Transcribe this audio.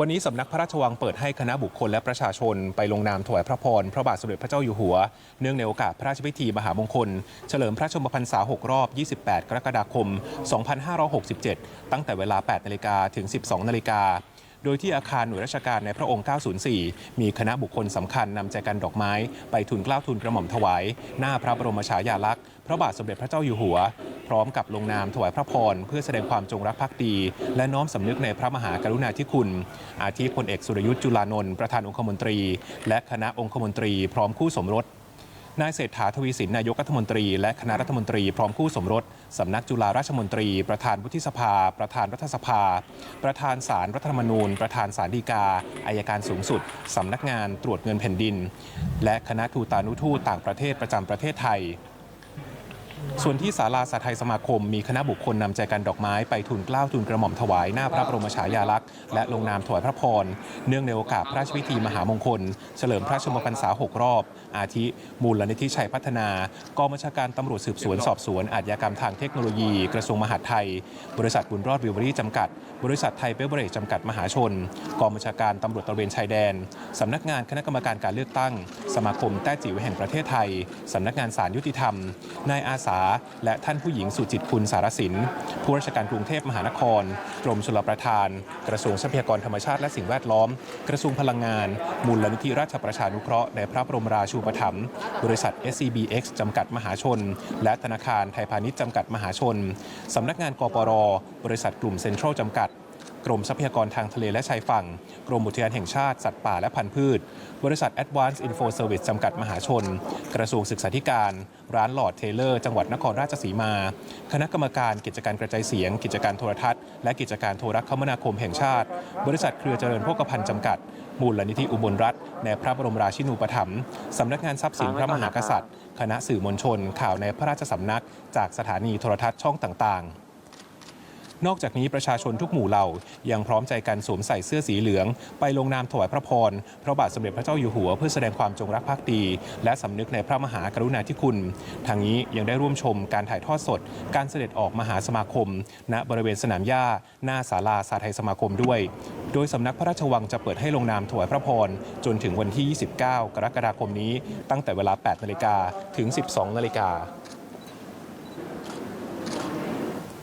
วันนี้สำนักพระราชวังเปิดให้คณะบุคคลและประชาชนไปลงนามถวายพระพร พระบาทสมเด็จพระเจ้าอยู่หัว เนื่องในโอกาสพระราชพิธีมหามงคล เฉลิมพระชนมพรรษา 6 รอบ 28 กรกฎาคม 2567 ตั้งแต่เวลา 8 นาฬิกาถึง 12 นาฬิกาโดยที่อาคารหน่วยราชการในพระองค์ 904 มีคณะบุคคลสำคัญนำใจกันดอกไม้ ไปทุนเกล้าทุนกระหม่อมถวาย หน้าพระบรมฉายาลักษณ์ พระบาทสมเด็จพระเจ้าอยู่หัว พร้อมกับลงนามถวายพระพร เพื่อแสดงความจงรักภักดี และน้อมสำนึกในพระมหากรุณาธิคุณ อาทิพลเอกสุรยุทธ์จุลานนท์ประธานองคมนตรี และคณะองคมนตรี พร้อมคู่สมรสนายเศรษฐาทวีสินนายกรัฐมนตรี และคณะรัฐมนตรีพร้อมคู่สมรสสำนักจุฬาราชมนตรี ประธานวุฒิสภา ประธานรัฐสภา ประธานศาลรัฐธรรมนูญ ประธานศาลฎีกาอายการสูงสุดสำนักงานตรวจเงินแผ่นดิน และคณะทูตานุทูตต่างประเทศประจำประเทศไทย ส่วนที่ศาลาสาไทยสมาคม มีคณะบุคคลนำใจกันดอกไม้ไปทุนเกล้าทุนกระหม่อมถวายหน้าพระบรมฉายาลักษณ์และลงนามถวายพระพร เนื่องในโอกาสพระราชพิธีมหามงคล เฉลิมพระชนมพรรษา 6 รอบ อาทิ มูลนิธิชัยพัฒนากองบัญชาการตำรวจสืบสวนสอบสวนอาชญากรรมทางเทคโนโลยี กระทรวงมหาดไทย บริษัทบุญรอดวิวรี่จำกัด บริษัทไทยเบเวอเรจจำกัดมหาชน กองบัญชาการตำรวจตระเวนชายแดนสำนักงานคณะกรรมการการเลือกตั้ง สมาคมแต้จิ๋วแห่งประเทศไทยสำนักงานศาลยุติธรรมนายอาสาและท่านผู้หญิงสุจิตคุณสารสิน ผู้ราชการกรุงเทพมหานคร กรมชลประทาน กระทรวงทรัพยากรธรรมชาติและสิ่งแวดล้อม กระทรวงพลังงาน มูลนิธิราชประชานุเคราะห์ในพระบรมราชูปถัมภ์บริษัท SCBX จำกัดมหาชน และธนาคารไทยพาณิชย์จำกัดมหาชน สำนักงานกปร บริษัทกลุ่มเซ็นทรัลจำกัด กรมทรัพยากรทางทะเลและชายฝั่ง กรมอุทยานแห่งชาติสัตว์ป่าและพันธุ์พืช บริษัท Advanced Info Service จำกัดมหาชน กระทรวงศึกษาธิการ ร้านหลอดเทเลอร์ จังหวัดนครราชสีมา คณะกรรมการกิจการกระจายเสียง กิจการโทรทัศน์ และกิจการโทรคมนาคมแห่งชาติ บริษัทเครือเจริญโภคภัณฑ์จำกัด มูลนิธิอุบลรัฐในพระบรมราชินูปถัมภ์สำนักงานทรัพย์สินพระมหากษัตริย์ คณะสื่อมวลชน ข่าวในพระราชสำนัก จากสถานีโทรทัศน์ช่องต่างๆ นอกจากนี้ประชาชนทุกหมู่เหล่า ยังพร้อมใจกันสวมใส่เสื้อสีเหลือง ไปลงนามถวายพระพรพระบาทสมเด็จพระเจ้าอยู่หัวเพื่อแสดงความจงรักภักดี และสำนึกในพระมหากรุณาธิคุณทางนี้ยังได้ร่วมชมการถ่ายทอดสด การเสด็จออกมหาสมาคม ณบริเวณสนามหญ้า หน้าศาลาสาไทยสมาคมด้วย โดยสำนักพระราชวังจะเปิดให้ลงนามถวายพระพรจนถึงวันที่ 29 กรกฎาคมนี้ ตั้งแต่เวลา 8 นาฬิกาถึง 12 นาฬิกา